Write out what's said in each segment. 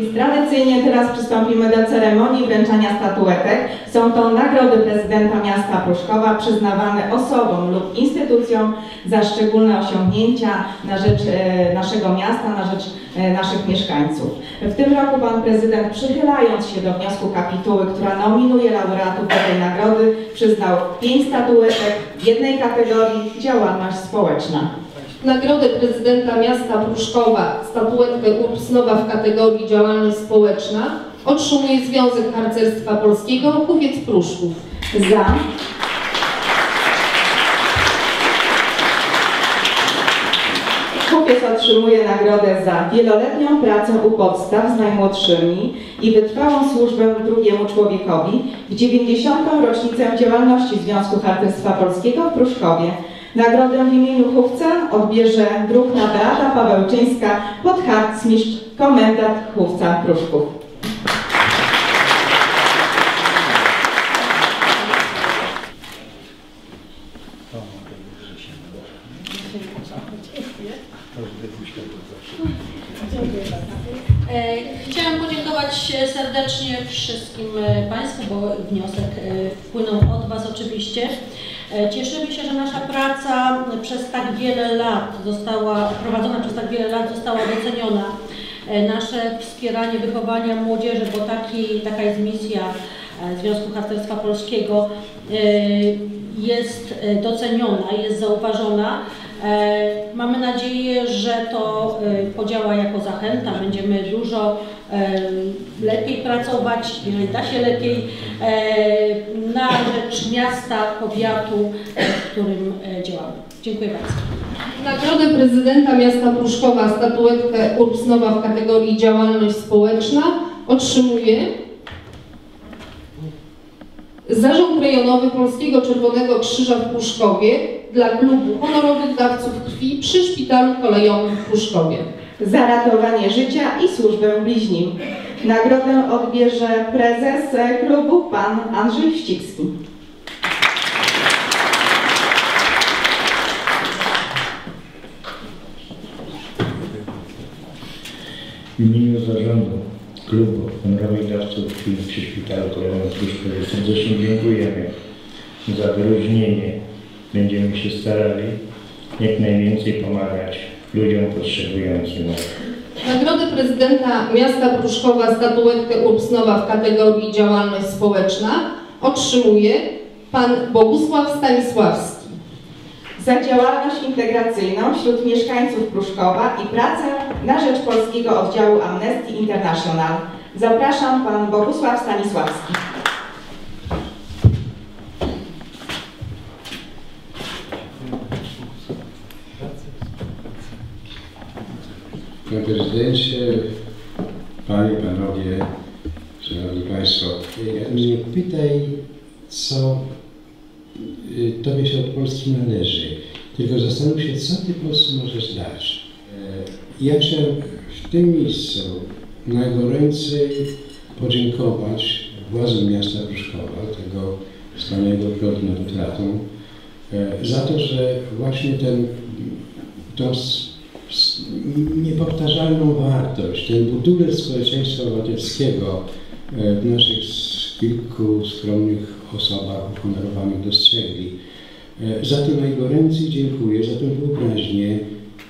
Więc tradycyjnie teraz przystąpimy do ceremonii wręczania statuetek. Są to nagrody prezydenta miasta Pruszkowa przyznawane osobom lub instytucjom za szczególne osiągnięcia na rzecz e, naszego miasta, na rzecz e, naszych mieszkańców. W tym roku pan prezydent przychylając się do wniosku kapituły, która nominuje laureatów do tej nagrody, przyznał pięć statuetek w jednej kategorii działalność społeczna. Nagrodę prezydenta miasta Pruszkowa, statuetkę Urbsnowa w kategorii działalność społeczna otrzymuje Związek Harcerstwa Polskiego Kuwiec Pruszków. Za Kupiec otrzymuje nagrodę za wieloletnią pracę u podstaw z najmłodszymi i wytrwałą służbę drugiemu człowiekowi w 90. rocznicę działalności Związku Harcerstwa Polskiego w Pruszkowie. Nagrodę w imieniu chówca odbierze druhna Beata Pawełczyńska, podharcmistrz, komendant chówca Pruszków. Chciałam podziękować e, serdecznie wszystkim e, Państwu, bo wniosek e, wpłynął od Was oczywiście. E, Cieszymy się, że nasza praca przez tak wiele lat została, prowadzona przez tak wiele lat została doceniona. E, Nasze wspieranie wychowania młodzieży, bo taki, taka jest misja e, Związku Harcerstwa Polskiego, e, jest e, doceniona, jest zauważona. E, Mamy nadzieję, że to e, podziała jako zachęta. Będziemy dużo e, lepiej pracować, jeżeli da się lepiej, na rzecz miasta, powiatu, w którym działamy. Dziękuję bardzo. Nagrodę prezydenta miasta Pruszkowa, statuetkę Urbsnowa w kategorii działalność społeczna otrzymuje Zarząd Rejonowy Polskiego Czerwonego Krzyża w Pruszkowie dla klubu honorowych dawców krwi przy szpitalu kolejowym w Pruszkowie. za ratowanie życia i służbę bliźnim. Nagrodę odbierze prezes klubu pan Andrzej Wścibski. W imieniu zarządu klubu honorowych dawców krwi przy szpitalu kolejowym w Pruszkowie serdecznie dziękujemy za wyróżnienie. Będziemy się starali jak najwięcej pomagać ludziom potrzebującym. Nagrodę prezydenta miasta Pruszkowa, statuetkę Urbsnowa w kategorii działalność społeczna otrzymuje pan Bogusław Stanisławski. Za działalność integracyjną wśród mieszkańców Pruszkowa i pracę na rzecz polskiego oddziału Amnesty International. Zapraszam pan Bogusław Stanisławski. Panie Prezydencie, Panie, Panowie, Szanowni Państwo, nie pytaj, co y, Tobie się od Polski należy, tylko zastanów się, co Ty Polsce możesz dać. E, Ja chciałem w tym miejscu najgoręcej podziękować władzom miasta Pruszkowa, tego wspaniałego kroku nad utratą, za to, że właśnie ten, tą niepowtarzalną wartość, ten budulec społeczeństwa obywatelskiego e, w naszych kilku skromnych osobach uhonorowanych dostrzegli. E, Za to najgoręcej dziękuję, za tę wyobraźnię,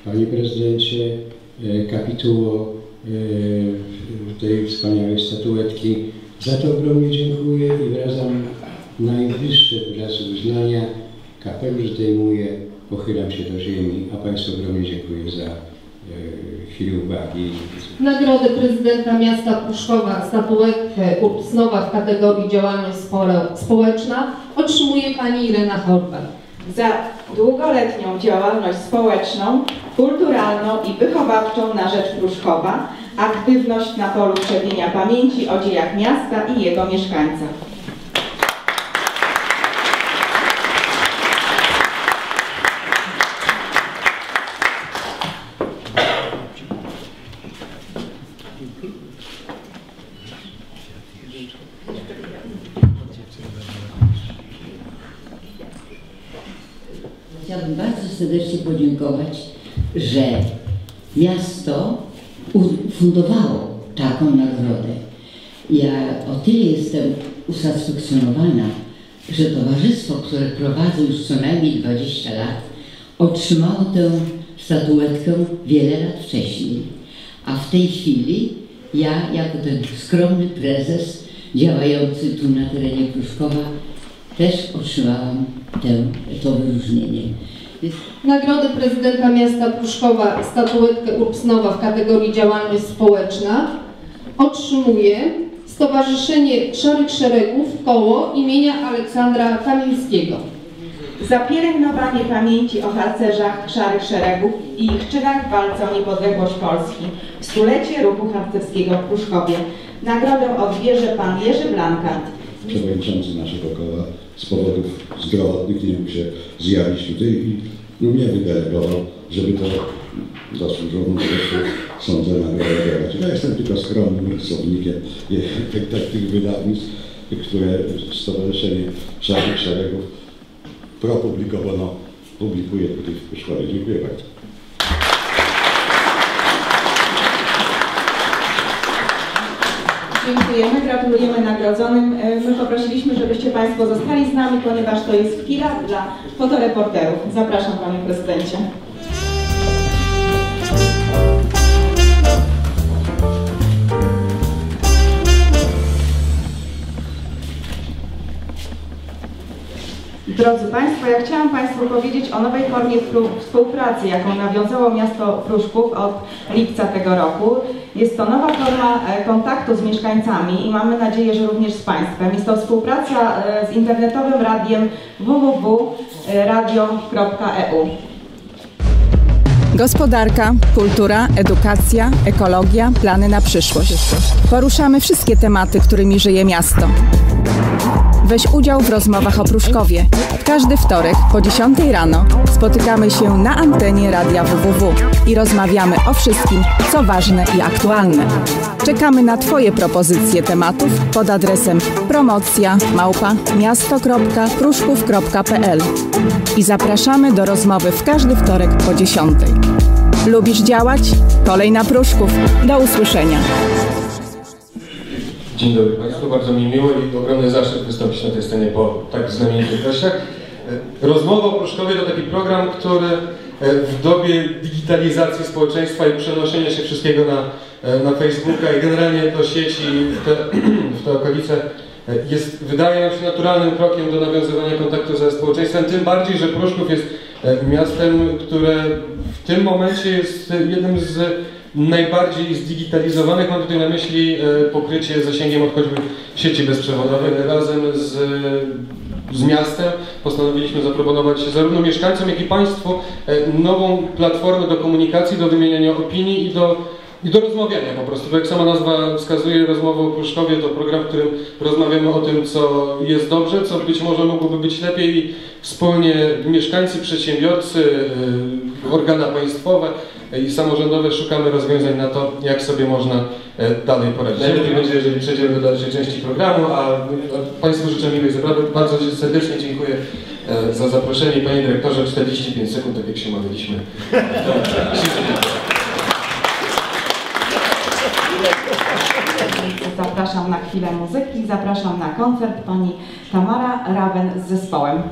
Panie Prezydencie, e, kapituło tej wspaniałej statuetki. Za to ogromnie dziękuję i wyrażam najwyższe wyrazy uznania. Kapelusz zdejmuję, pochylam się do ziemi, a Państwu ogromnie dziękuję za e, chwilę uwagi. Nagrodę prezydenta miasta Pruszkowa, statuetkę Urbsnowa w kategorii działalność społeczna otrzymuje pani Irena Horvat. Za długoletnią działalność społeczną, kulturalną i wychowawczą na rzecz Pruszkowa, aktywność na polu krzewienia pamięci o dziejach miasta i jego mieszkańcach. Chciałabym bardzo serdecznie że miasto ufundowało taką nagrodę. Ja o tyle jestem usatysfakcjonowana, że towarzystwo, które prowadzę już co najmniej 20 lat, otrzymało tę statuetkę wiele lat wcześniej. A w tej chwili ja, jako ten skromny prezes działający tu na terenie Pruszkowa, też otrzymałam tę, to wyróżnienie. Nagrodę prezydenta miasta Pruszkowa, statuetkę Urbsnowa w kategorii działalność społeczna otrzymuje Stowarzyszenie Szarych Szeregów Koło imienia Aleksandra Kamińskiego. Za pielęgnowanie pamięci o harcerzach Szarych Szeregów i ich czynach w walce o niepodległość Polski w stulecie ruchu harcerskiego w Pruszkowie. Nagrodę odbierze pan Jerzy Blanka, przewodniczący naszego koła z powodów zdrowotnych nie mógł się zjawić tutaj i no, mnie wydelegował, żeby to zasłużoną rzeczy sądzę nagrodę dawać. Ja jestem tylko skromnym rysownikiem tych, wydawnictw, które Stowarzyszenie Szarych Szeregów propublikowano, publikuje tutaj w Puszkowie. Dziękuję bardzo. Dziękujemy, gratulujemy nagrodzonym. E, My poprosiliśmy, żebyście Państwo zostali z nami, ponieważ to jest chwila dla fotoreporterów. Zapraszam Panie Prezydencie. Drodzy Państwo, ja chciałam Państwu powiedzieć o nowej formie współpracy, jaką nawiązało miasto Pruszków od lipca tego roku. Jest to nowa forma e, kontaktu z mieszkańcami i mamy nadzieję, że również z Państwem. Jest to współpraca e, z internetowym radiem www.radio.eu. Gospodarka, kultura, edukacja, ekologia, plany na przyszłość. Poruszamy wszystkie tematy, którymi żyje miasto. Weź udział w rozmowach o Pruszkowie. Każdy wtorek po 10 rano spotykamy się na antenie Radia www i rozmawiamy o wszystkim, co ważne i aktualne. Czekamy na Twoje propozycje tematów pod adresem promocja małpa miasto.pruszków.pl i zapraszamy do rozmowy w każdy wtorek po 10. Lubisz działać? Kolej na Pruszków. Do usłyszenia. Dzień dobry Państwu, bardzo mi miło i ogromny zaszczyt wystąpić na tej scenie po tak znamienitych gościach. E, Rozmowa o Pruszkowie to taki program, który e, w dobie digitalizacji społeczeństwa i przenoszenia się wszystkiego na, e, na Facebooka i generalnie do sieci w te, w te okolice jest, wydaje nam się naturalnym krokiem do nawiązywania kontaktu ze społeczeństwem, tym bardziej, że Pruszków jest miastem, które w tym momencie jest jednym z najbardziej zdigitalizowanych. Mam tutaj na myśli e, pokrycie zasięgiem od choćby sieci bezprzewodowych. Razem z, z miastem postanowiliśmy zaproponować zarówno mieszkańcom, jak i Państwu e, nową platformę do komunikacji, do wymieniania opinii i do i do rozmawiania po prostu. Tak jak sama nazwa wskazuje, rozmowa o Pruszkowie to program, w którym rozmawiamy o tym, co jest dobrze, co być może mogłoby być lepiej i wspólnie mieszkańcy, przedsiębiorcy, y, organa państwowe i samorządowe szukamy rozwiązań na to, jak sobie można e, dalej poradzić. Najlepiej będzie, jeżeli przejdziemy do dalszej części programu, a Państwu życzę miłej zabawy. Bardzo serdecznie dziękuję e, za zaproszenie. Panie Dyrektorze, 45 sekund, tak jak się umawialiśmy. Zapraszam na chwilę muzyki, zapraszam na koncert pani Tamara Rawen z zespołem.